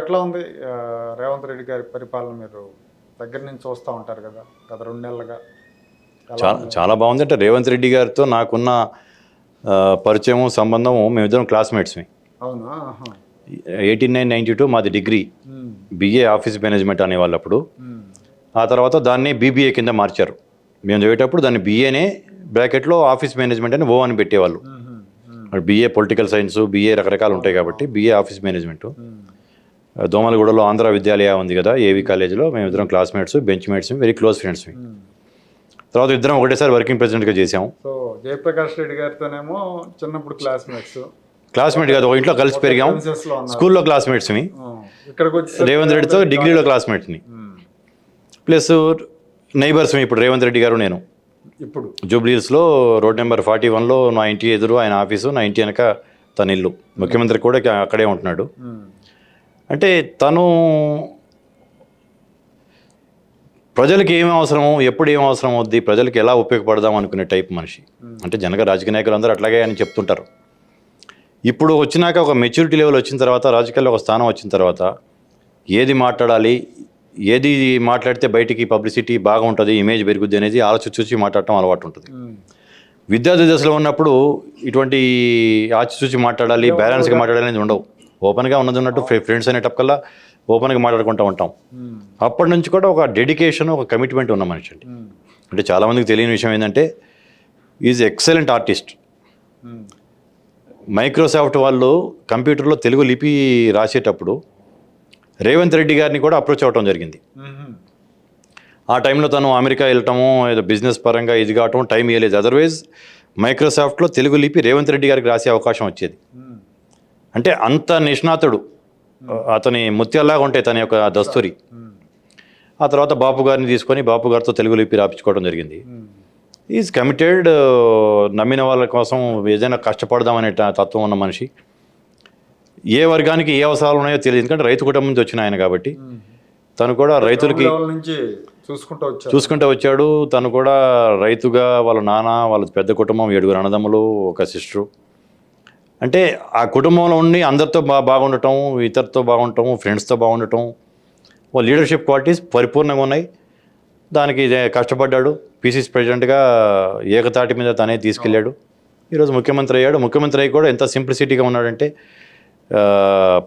ఎట్లా ఉంది? రేవంత్ రెడ్డి గారి పరిపాలన మీరు దగ్గర నుంచి చూస్తూ ఉంటారు కదా గత రెండు నెలలుగా. చాలా చాలా బాగుంది. అంటే రేవంత్ రెడ్డి గారితో నాకున్న పరిచయం సంబంధం మేమిద్దరం క్లాస్మేట్స్మి అవునా. ఎయిటీన్ నైన్ నైంటీ టూ మాది డిగ్రీ. బిఏ ఆఫీస్ మేనేజ్మెంట్ అనేవాళ్ళు అప్పుడు ఆ తర్వాత దాన్ని బీబీఏ కింద మార్చారు. మేము చదివేటప్పుడు దాన్ని బీఏనే బ్రాకెట్లో ఆఫీస్ మేనేజ్మెంట్ అని ఓ అని పెట్టేవాళ్ళు. బీఏ పొలిటికల్ సైన్స్ బీఏ రకరకాలు ఉంటాయి కాబట్టి బీఏ ఆఫీస్ మేనేజ్మెంట్. దోమలగూడలో ఆంధ్ర విద్యాలయ ఉంది కదా ఏవి కాలేజీలో మేము ఇద్దరం classmates bench mates very close friends um. తర్వాత ఇద్దరం ఒకటేసారి వర్కింగ్ ప్రెసిడెంట్గా చేసాం సో జయప్రకాష్ రెడ్డి గారితోనేమో చిన్నప్పుడు క్లాస్మేట్స్. క్లాస్మేట్ కాదు ఒక ఇంట్లో కలిసి పెరిగాం. స్కూల్లో క్లాస్మేట్స్ని. ఆ, ఇక్కడికి వచ్చి రేవంత్ రెడ్డితో డిగ్రీలో క్లాస్మేట్స్ని ప్లస్ నైబర్స్ ఇప్పుడు రేవంత్ రెడ్డి గారు నేను. ఇప్పుడు. జూబ్లీస్లో రోడ్ నెంబర్ ఫార్టీ వన్లో నా ఇంటి ఎదురు ఆయన ఆఫీసు నా ఇంటి వెనక తన ఇల్లు. ముఖ్యమంత్రి కూడా అక్కడే ఉంటున్నాడు. ఉమ్, అంటే తను ప్రజలకు ఏం అవసరమో ఎప్పుడు ఏం అవసరం అవుద్ది ప్రజలకు ఎలా ఉపయోగపడదాం అనుకునే టైప్ మనిషి. అంటే జనక రాజకీయ నాయకులు అందరూ అట్లాగే అని చెప్తుంటారు. ఇప్పుడు వచ్చినాక ఒక మెచ్యూరిటీ లెవెల్ వచ్చిన తర్వాత రాజకీయాల్లో ఒక స్థానం వచ్చిన తర్వాత ఏది మాట్లాడాలి ఏది మాట్లాడితే బయటికి పబ్లిసిటీ బాగా ఉంటుంది ఇమేజ్ పెరుగుద్ది అనేది ఆలోచి చూసి మాట్లాడటం అలవాటు ఉంటుంది. ఉమ్, విద్యార్థి దశలో ఉన్నప్పుడు ఇటువంటి ఆచితూచి మాట్లాడాలి బ్యాలెన్స్గా మాట్లాడాలి అనేది ఉండవు. ఓపెన్గా ఉన్నది ఉన్నట్టు ఫ్రెండ్స్ అనేటప్పకల్లా ఓపెన్గా మాట్లాడుకుంటూ ఉంటాం. అప్పటి నుంచి కూడా ఒక డెడికేషన్ ఒక కమిట్మెంట్ ఉన్న మనిషి అండి అంటే చాలామందికి తెలియని విషయం ఏంటంటే ఈజ్ ఎక్సలెంట్ ఆర్టిస్ట్. మైక్రోసాఫ్ట్ వాళ్ళు కంప్యూటర్లో తెలుగు లిపి రాసేటప్పుడు రేవంత్ రెడ్డి గారిని కూడా అప్రోచ్ అవ్వటం జరిగింది. ఆ టైంలో తను అమెరికా వెళ్ళటము ఏదో బిజినెస్ పరంగా ఇది కావటం టైం ఇవ్వలేదు అదర్వైజ్ మైక్రోసాఫ్ట్లో తెలుగు లిపి రేవంత్ రెడ్డి గారికి రాసే అవకాశం వచ్చేది. అంటే అంత నిష్ణాతుడు. అతని ముత్యాల్లాగా ఉంటాయి తన యొక్క దస్తూరి. ఆ తర్వాత బాపు గారిని తీసుకొని బాపు గారితో తెలుగు లిపి రాపించుకోవడం జరిగింది. ఈజ్ కమిటెడ్ నమ్మిన వాళ్ళ కోసం ఏదైనా కష్టపడదామనే తత్వం ఉన్న మనిషి. ఏ వర్గానికి ఏ అవసరాలు ఉన్నాయో తెలియదు. ఎందుకంటే రైతు కుటుంబం నుంచి వచ్చిన ఆయన కాబట్టి. ఉమ్. తను కూడా రైతులకి చూసుకుంటూ వచ్చాడు. తను కూడా రైతుగా వాళ్ళ నాన్న వాళ్ళ పెద్ద కుటుంబం ఏడుగురు అన్నదమ్ములు ఒక సిస్టరు. అంటే ఆ కుటుంబంలో ఉండి అందరితో బా బాగుండటం ఇతరుతో బాగుండటం ఫ్రెండ్స్తో బాగుండటం లీడర్షిప్ క్వాలిటీస్ పరిపూర్ణంగా ఉన్నాయి. దానికి కష్టపడ్డాడు. పీసీసీ ప్రెసిడెంట్గా ఏకతాటి మీద తనే తీసుకెళ్ళాడు. ఈరోజు ముఖ్యమంత్రి అయ్యాడు. ముఖ్యమంత్రి అయ్యి కూడా ఎంత సింప్లిసిటీగా ఉన్నాడంటే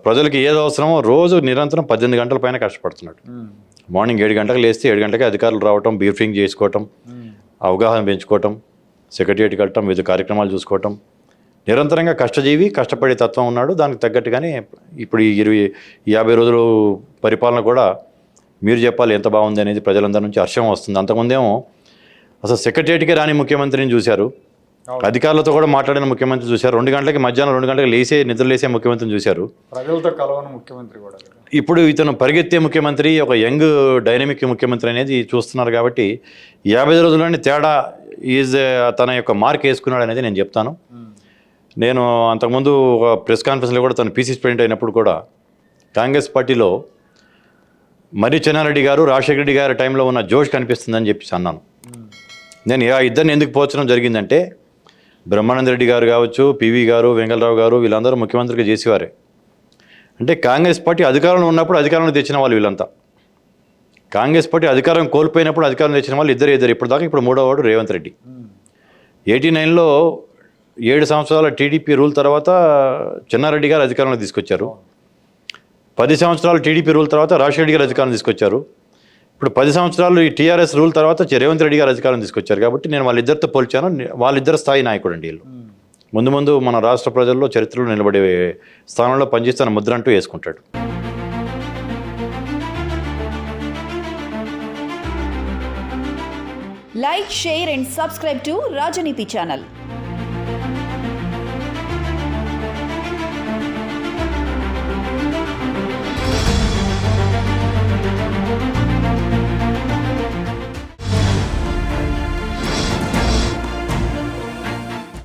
ప్రజలకి ఏది అవసరమో రోజు నిరంతరం పద్దెనిమిది గంటల పైన కష్టపడుతున్నాడు. మార్నింగ్ ఏడు గంటలకు లేస్తే ఏడు గంటలకి అధికారులు రావటం బ్రీఫింగ్ చేసుకోవటం అవగాహన పెంచుకోవటం సెక్రటరియట్కి వెళ్ళటం వివిధ కార్యక్రమాలు చూసుకోవటం నిరంతరంగా కష్టజీవి కష్టపడే తత్వం ఉన్నాడు. దానికి తగ్గట్టుగానే ఇప్పుడు ఈ ఇరవై యాభై రోజులు పరిపాలన కూడా మీరు చెప్పాలి ఎంత బాగుంది అనేది ప్రజలందరి నుంచి హర్షం వస్తుంది. అంతకుముందేమో అసలు సెక్రటరియట్కి రాని ముఖ్యమంత్రిని చూశారు. అధికారులతో కూడా మాట్లాడిన ముఖ్యమంత్రి చూశారు. రెండు గంటలకి మధ్యాహ్నం రెండు గంటలకు లేసే నిద్ర లేసే ముఖ్యమంత్రిని చూశారు. ప్రజలతో కలవని ముఖ్యమంత్రి కూడా. ఇప్పుడు ఇతను పరిగెత్తే ముఖ్యమంత్రి ఒక యంగ్ డైనమిక్ ముఖ్యమంత్రి అనేది చూస్తున్నారు కాబట్టి యాభై రోజుల్లోని తేడా ఈజ్ తన యొక్క మార్క్ వేసుకున్నాడు అనేది నేను చెప్తాను. నేను అంతకుముందు ఒక ప్రెస్ కాన్ఫరెన్స్లో కూడా తను పీసీ ప్రెసిడెంట్ అయినప్పుడు కూడా కాంగ్రెస్ పార్టీలో మరి చెన్నారెడ్డి గారు రాజశేఖర రెడ్డి గారి టైంలో ఉన్న జోష్ కనిపిస్తుందని చెప్పేసి అన్నాను. నేను ఆ ఇద్దరిని ఎందుకు పోల్చడం జరిగిందంటే బ్రహ్మానంద రెడ్డి గారు కావచ్చు పివి గారు వెంగళరావు గారు వీళ్ళందరూ ముఖ్యమంత్రిగా చేసేవారే. అంటే కాంగ్రెస్ పార్టీ అధికారంలో ఉన్నప్పుడు అధికారంలో తెచ్చిన వాళ్ళు వీళ్ళంతా. కాంగ్రెస్ పార్టీ అధికారం కోల్పోయినప్పుడు అధికారం తెచ్చిన వాళ్ళు ఇద్దరు ఇద్దరు. ఇప్పుడు దాకా ఇప్పుడు మూడో వాడు రేవంత్ రెడ్డి. ఎయిటీ నైన్లో ఏడు సంవత్సరాల టీడీపీ రూల్ తర్వాత చెన్నారెడ్డి గారు అధికారంలో తీసుకొచ్చారు. పది సంవత్సరాలు టీడీపీ రూల్ తర్వాత రాజశేఖర గారు అధికారం తీసుకొచ్చారు. ఇప్పుడు పది సంవత్సరాలు ఈ టీఆర్ఎస్ రూల్ తర్వాత రేవంత్ రెడ్డి గారు అధికారం తీసుకొచ్చారు కాబట్టి నేను వాళ్ళిద్దరితో పోల్చాను. వాళ్ళిద్దరు స్థాయి నాయకుడు అండి వీళ్ళు. ముందు ముందు మన రాష్ట్ర ప్రజల్లో చరిత్రలో నిలబడే స్థానంలో పనిచేస్తున్న ముద్ర అంటూ వేసుకుంటాడు. Like, share and subscribe to Rajaniti channel.